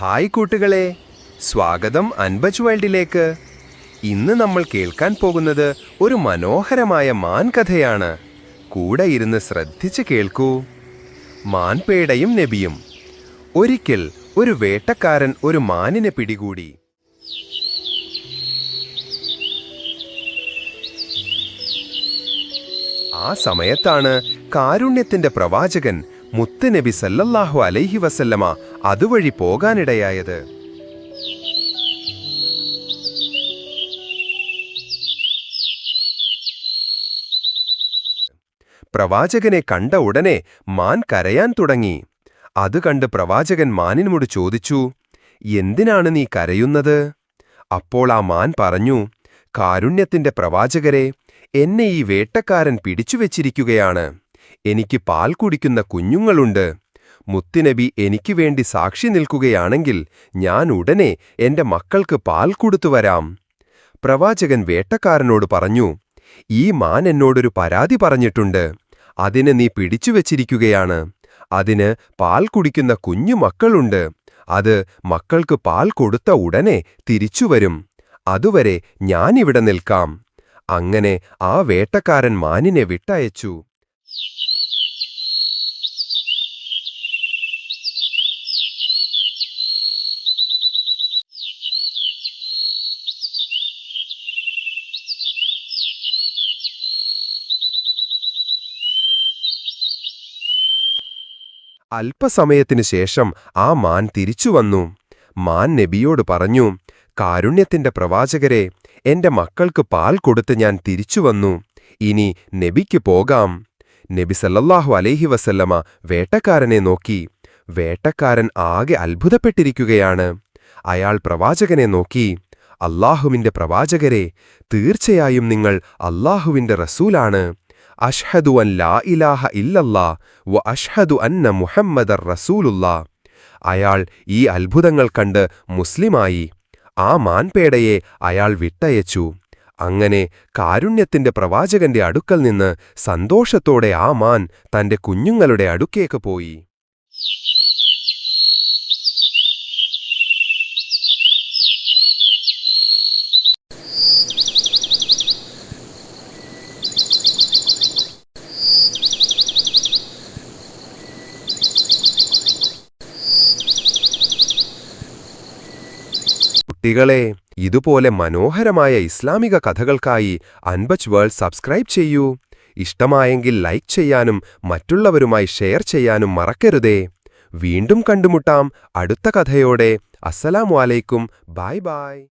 Hi കൂട്ടുകളെ സ്വാഗതം അൻബജ് വേൾഡിലേക്ക്. ഇന്ന് നമ്മൾ കേൾക്കാൻ പോകുന്നത് ഒരു മനോഹരമായ മാൻ കഥയാണ്. കൂടെ ഇരുന്ന് ശ്രദ്ധിച്ച് കേൾക്കൂ. മാൻപേടയും നബിയും. ഒരിക്കൽ ഒരു വേട്ടക്കാരൻ ഒരു മാനിനെ പിടികൂടി. ആ സമയത്താണ് കാരുണ്യത്തിന്റെ പ്രവാചകൻ മുത്തുനബി സല്ലല്ലാഹു അലൈഹി വസല്ലമ അതുവഴി പോകാനിടയായത്. പ്രവാചകനെ കണ്ട ഉടനെ മാൻ കരയാൻ തുടങ്ങി. അത് കണ്ട് പ്രവാചകൻ മാനിനോട് ചോദിച്ചു എന്തിനാണ് നീ കരയുന്നത്? അപ്പോൾ ആ മാൻ പറഞ്ഞു കാരുണ്യത്തിന്റെ പ്രവാചകരെ എന്നെ ഈ വേട്ടക്കാരൻ പിടിച്ചുവെച്ചിരിക്കുകയാണ്. എനിക്ക് പാൽ കുടിക്കുന്ന കുഞ്ഞുങ്ങളുണ്ട്. മുത്തുനബി എനിക്ക് വേണ്ടി സാക്ഷി നിൽക്കുകയാണെങ്കിൽ ഞാൻ ഉടനെ എന്റെ മക്കൾക്ക് പാൽ കൊടുത്തു വരാം. പ്രവാചകൻ വേട്ടക്കാരനോട് പറഞ്ഞു ഈ മാൻ എന്നോടൊരു പരാതി പറഞ്ഞിട്ടുണ്ട്. അതിന് നീ പിടിച്ചുവെച്ചിരിക്കുകയാണ് അതിന് പാൽ കുടിക്കുന്ന കുഞ്ഞു മക്കളുണ്ട്. അത് മക്കൾക്ക് പാൽ കൊടുത്ത ഉടനെ തിരിച്ചുവരും അതുവരെ ഞാനിവിടെ നിൽക്കാം. അങ്ങനെ ആ വേട്ടക്കാരൻ മാനിനെ വിട്ടയച്ചു. അല്പസമയത്തിനു ശേഷം ആ മാൻ തിരിച്ചു വന്നു. മാൻ നബിയോട് പറഞ്ഞു കാരുണ്യത്തിന്റെ പ്രവാചകരെ എന്റെ മക്കൾക്ക് പാൽ കൊടുത്ത് ഞാൻ തിരിച്ചു വന്നു. ഇനി നബിക്ക് പോകാം. നബി സല്ലല്ലാഹു അലൈഹി വസല്ലമ വേട്ടക്കാരനെ നോക്കി. വേട്ടക്കാരൻ ആകെ അത്ഭുതപ്പെട്ടിരിക്കുകയാണ്. അയാൾ പ്രവാചകനെ നോക്കി അല്ലാഹുവിന്റെ പ്രവാചകരെ തീർച്ചയായും നിങ്ങൾ അല്ലാഹുവിന്റെ റസൂലാണ്. അഷ്ഹദു അൻ ലാ ഇലാഹ ഇല്ലല്ലാ വ അഷ്ഹദു അന്ന മുഹമ്മദർ റസൂലുല്ലാ അയാൾ ഈ അത്ഭുതങ്ങൾ കണ്ട് മുസ്ലിമായി. ആ മാൻപേടയെ അയാൾ വിട്ടയച്ചു. അങ്ങനെ കാരുണ്യത്തിന്റെ പ്രവാചകന്റെ അടുക്കൽ നിന്ന് സന്തോഷത്തോടെ ആ മാൻ തന്റെ കുഞ്ഞുങ്ങളുടെ അടുക്കേക്ക് പോയി. കുട്ടികളെ ഇതുപോലെ മനോഹരമായ ഇസ്ലാമിക കഥകൾക്കായി അൻബച്ച് വേൾഡ് സബ്സ്ക്രൈബ് ചെയ്യൂ. ഇഷ്ടമായെങ്കിൽ ലൈക്ക് ചെയ്യാനും മറ്റുള്ളവരുമായി ഷെയർ ചെയ്യാനും മറക്കരുതേ. വീണ്ടും കണ്ടുമുട്ടാം അടുത്ത കഥയോടെ. അസ്സലാമു അലൈക്കും. Bye bye